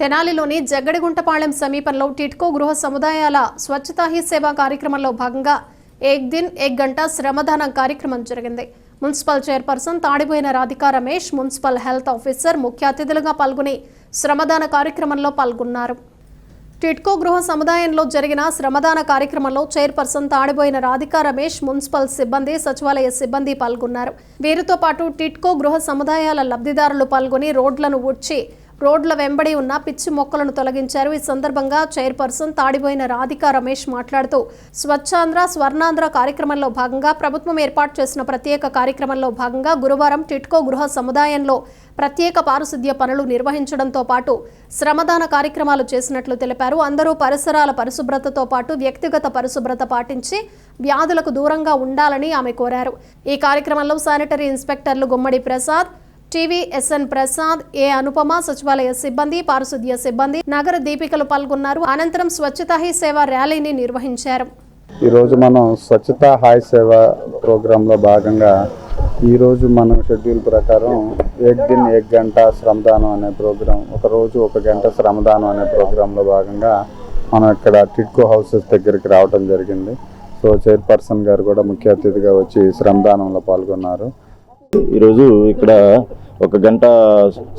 తెనాలిలోని జగ్గడిగుంటపాళెం సమీపంలో టిట్కో గృహ సముదాయాల స్వచ్ఛతా హీ సేవా కార్యక్రమంలో భాగంగా ఏక్ దిన్ ఏక్ గంట శ్రమదానం కార్యక్రమం జరిగింది. Municipal chairperson Tadipoyina Radhika Ramesh municipal health officer ముఖ్య అతిథులుగా పాల్గొని శ్రమదాన కార్యక్రమంలో పాల్గొన్నారు. టిట్కో గృహ సముదాయంలో జరిగిన శ్రమదాన కార్యక్రమంలో చైర్పర్సన్ తాడిపోయిన రాధికా రమేష్ మున్సిపల్ సిబ్బంది సచివాలయ సిబ్బంది పాల్గొన్నారు. వీరితో పాటు టిట్కో గృహ సముదాయాల లబ్ధిదారులు పాల్గొని రోడ్లను ఊడ్చి రోడ్ల వెంబడి ఉన్న పిచ్చి మొక్కలను తొలగించారు. ఈ సందర్భంగా చైర్పర్సన్ తాడిపోయిన రాధిక రమేష్ మాట్లాడుతూ స్వచ్ఛాంధ్ర స్వర్ణాంధ్ర కార్యక్రమంలో భాగంగా ప్రభుత్వం ఏర్పాటు చేసిన ప్రత్యేక కార్యక్రమంలో భాగంగా గురువారం టిట్కో గృహ సముదాయంలో ప్రత్యేక పారిశుద్ధ్య పనులు నిర్వహించడంతో పాటు శ్రమదాన కార్యక్రమాలు చేసినట్లు తెలిపారు. అందరూ పరిసరాల పరిశుభ్రతతో పాటు వ్యక్తిగత పరిశుభ్రత పాటించి వ్యాధులకు దూరంగా ఉండాలని ఆమె కోరారు. ఈ కార్యక్రమంలో sanitary ఇన్స్పెక్టర్లు Gummadi Prasad TV SN Prasad A Anupama సచివాలయ సిబ్బంది పారిశుద్ధ్య సిబ్బంది నగర దీపికలు పాల్గొన్నారు. అనంతరం స్వచ్ఛతా హీ సేవ ర్యాలీని నిర్వహించారు. ఈరోజు మనం స్వచ్ఛత హాయ్ సేవ ప్రోగ్రాంలో భాగంగా ఈరోజు మనం షెడ్యూల్ ప్రకారం ఏక్ దిన్ ఏక్ గంట శ్రమదానం అనే ప్రోగ్రాం ఒక రోజు ఒక గంట శ్రమదానం అనే ప్రోగ్రాంలో భాగంగా మనం ఇక్కడ టిట్కో హౌసెస్ దగ్గరికి రావడం జరిగింది. సో చైర్పర్సన్ గారు కూడా ముఖ్య అతిథిగా వచ్చి శ్రమదానంలో పాల్గొన్నారు. ఈరోజు ఇక్కడ ఒక గంట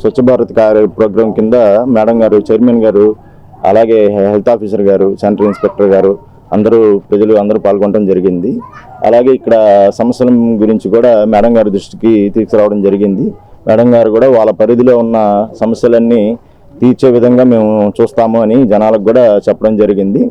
స్వచ్ఛ భారత్ కార్య ప్రోగ్రాం కింద మేడం గారు చైర్మన్ గారు అలాగే హెల్త్ ఆఫీసర్ గారు సెంట్రల్ ఇన్స్పెక్టర్ గారు అందరూ ప్రజలు అందరూ పాల్గొనడం జరిగింది. అలాగే ఇక్కడ సమస్యల గురించి కూడా మేడం గారి దృష్టికి తీసుకురావడం జరిగింది. మేడం గారు కూడా వాళ్ళ పరిధిలో ఉన్న సమస్యలన్నీ తీర్చే విధంగా మేము చూస్తాము అని జనాలకు కూడా చెప్పడం జరిగింది.